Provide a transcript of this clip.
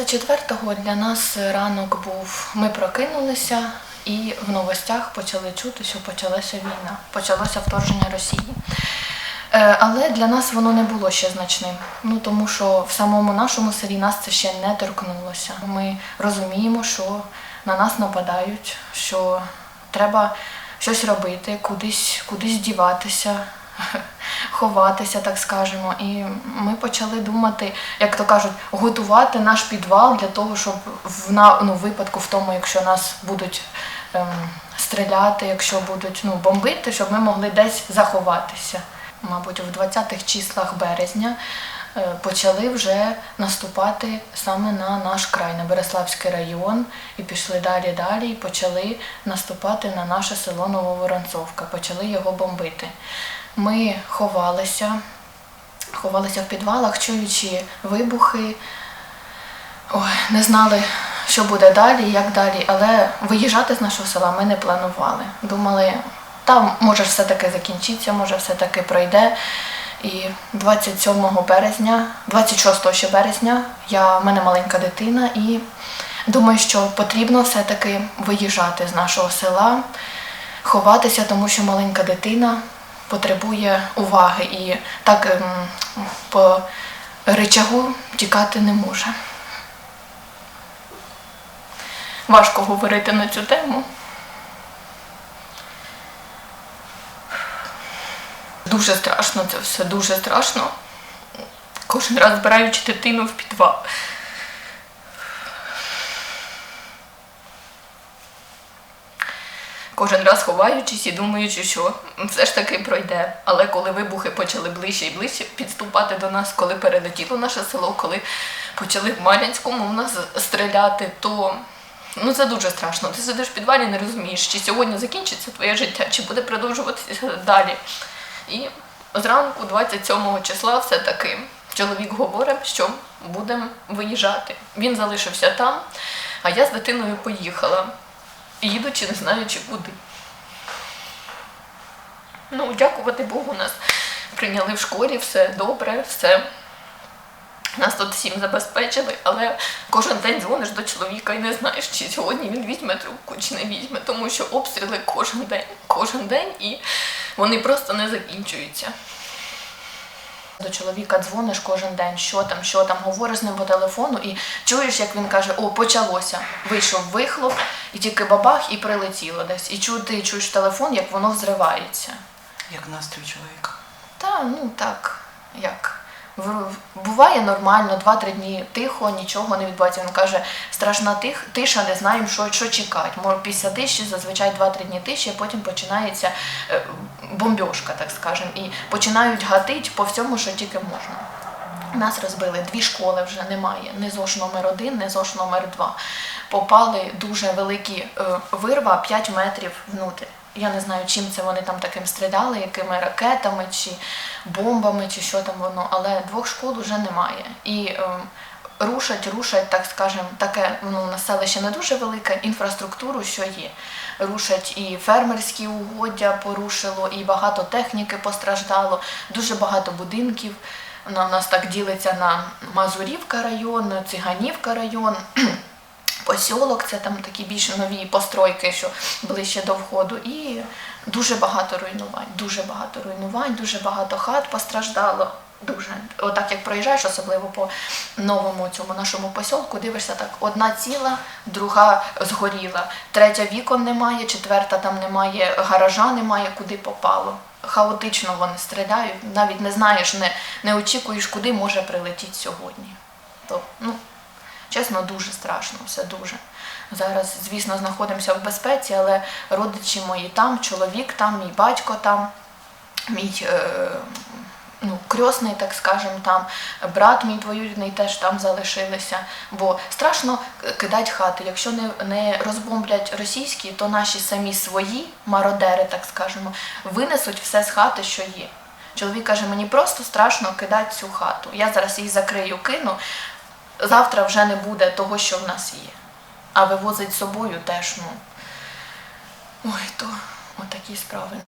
24-го для нас ранок був. Ми прокинулися і в новостях почали чути, що почалася війна, почалося вторгнення Росії. Е, Але для нас воно не було ще значним. Ну тому що в самому нашому селі нас це ще не торкнулося. Ми розуміємо, що на нас нападають, що треба щось робити, кудись, кудись діватися, ховатися, так скажемо. І ми почали думати, як то кажуть, готувати наш підвал для того, щоб в на, ну, випадку в тому, якщо нас будуть ем, стріляти, якщо будуть ну, бомбити, щоб ми могли десь заховатися. Мабуть, в 20-х числах березня почали вже наступати саме на наш край, на Береславський район, і пішли далі далі, і почали наступати на наше село Нововоронцовка, почали його бомбити. Ми ховалися, ховалися в підвалах, чуючи вибухи. Ой, не знали, що буде далі, як далі, але виїжджати з нашого села ми не планували. Думали, там може все-таки закінчиться, може все-таки пройде. І 27 березня, 26 ще березня, я, в мене маленька дитина, і думаю, що потрібно все-таки виїжджати з нашого села, ховатися, тому що маленька дитина потребує уваги і так ем, по речагу тікати не може. Важко говорити на цю тему. Дуже страшно це все, дуже страшно. Кожен раз збираючи дитину в підвал. Кожен раз ховаючись і думаючи, що все ж таки пройде. Але коли вибухи почали ближче і ближче підступати до нас, коли перелетіло наше село, коли почали в Мар'янському в нас стріляти, то ну це дуже страшно. Ти сидиш в підвалі, не розумієш, чи сьогодні закінчиться твоє життя, чи буде продовжуватися далі. І зранку, 27 числа, все-таки чоловік говорить, що будемо виїжджати. Він залишився там, а я з дитиною поїхала, їдучи, не знаючи куди. Ну, дякувати Богу, нас прийняли в школі, все добре, все. Нас тут всім забезпечили, але кожен день дзвониш до чоловіка і не знаєш, чи сьогодні він візьме трубку, чи не візьме, тому що обстріли кожен день, кожен день і вони просто не закінчуються. До чоловіка дзвониш кожен день, що там, що там, говориш з ним по телефону і чуєш, як він каже, о, почалося. Вийшов вихлоп, і тільки бабах, і прилетіло десь. І чу, ти чуєш телефон, як воно взривається. Як настрій чоловіка? Та ну так, як. Буває нормально, 2-3 дні тихо, нічого не відбувається. Він каже, страшна тих, тиша, не знаємо, що, що чекати. Може, після тиші зазвичай 2-3 дні тиші, а потім починається е, бомбьошка, так скажемо, і починають гатити по всьому, що тільки можна. Нас розбили дві школи вже немає. Не ЗОШ номер 1 не ЗОШ номер 2 Попали дуже великі е, вирва 5 метрів внутрі. Я не знаю, чим це вони там таким стріляли, якими ракетами чи бомбами, чи що там воно, але двох школ вже немає. І е, рушать, рушать, так скажемо, таке ну, населище не дуже велике, інфраструктуру, що є. Рушать і фермерські угоддя порушило, і багато техніки постраждало, дуже багато будинків. У нас так ділиться на Мазурівка район, Циганівка район. Посілок, це там такі більш нові постройки, що ближче до входу, і дуже багато руйнувань, дуже багато руйнувань, дуже багато хат постраждало. Дуже. Отак як проїжджаєш, особливо по новому цьому нашому посілку, дивишся так, одна ціла, друга згоріла, третя вікон немає, четверта там немає, гаража немає, куди попало. Хаотично вони стріляють, навіть не знаєш, не, не очікуєш, куди може прилетіти сьогодні. То, ну, Чесно, дуже страшно, все дуже. Зараз, звісно, знаходимося в безпеці, але родичі мої там, чоловік там, мій батько там, мій е, ну, крьосний, так скажемо, там, брат мій двоюрідний теж там залишилися. Бо страшно кидати хати. Якщо не, не розбомблять російські, то наші самі свої мародери, так скажемо, винесуть все з хати, що є. Чоловік каже, мені просто страшно кидати цю хату. Я зараз її закрию, кину, завтра вже не буде того, що в нас є. А вивозить з собою теж, ну. Ой, то отакі справи.